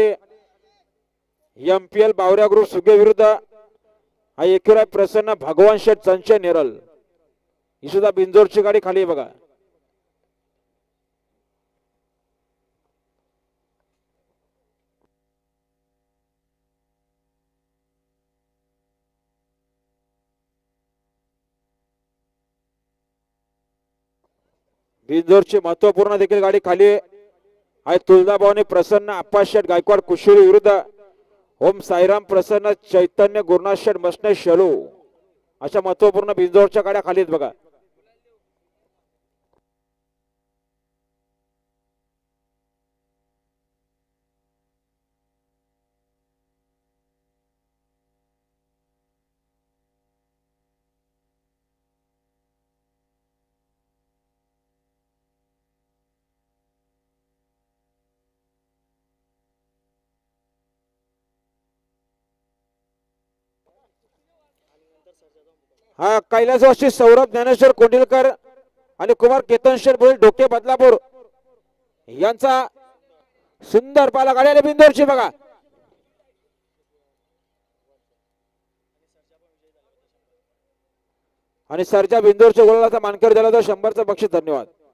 M P L बावऱ्या group सुगे विरुद्ध हा एकेरा प्रसन्न भगवान शेठ संचय नेरल. ही सुद्धा बिंजोरची गाडी खाली आहे बघा. बिंजोरची महत्त्वपूर्ण देखील गाडी खाली आहे आहे प्रसन्न आप्पा शेठ गायकवाड कुशुरी विरुद्ध ओम साईराम प्रसन्न चैतन्य गुरुनाथ शेठ मसने शेलू. अशा महत्त्वपूर्ण बिंजोरच्या गाड्या खाली आहेत बघा. हा कैलासवासी सौरभ ज्ञानेश्वर कोंडिलकर आणि कुमार केतनशेर बोल डोके बदलापूर. यांचा सुंदर पाला गाड्या बिंदोरची बघा. आणि सरच्या बिंदोरच्या गोलाचा मानकर दिला तर शंभरचं बक्षीस धन्यवाद.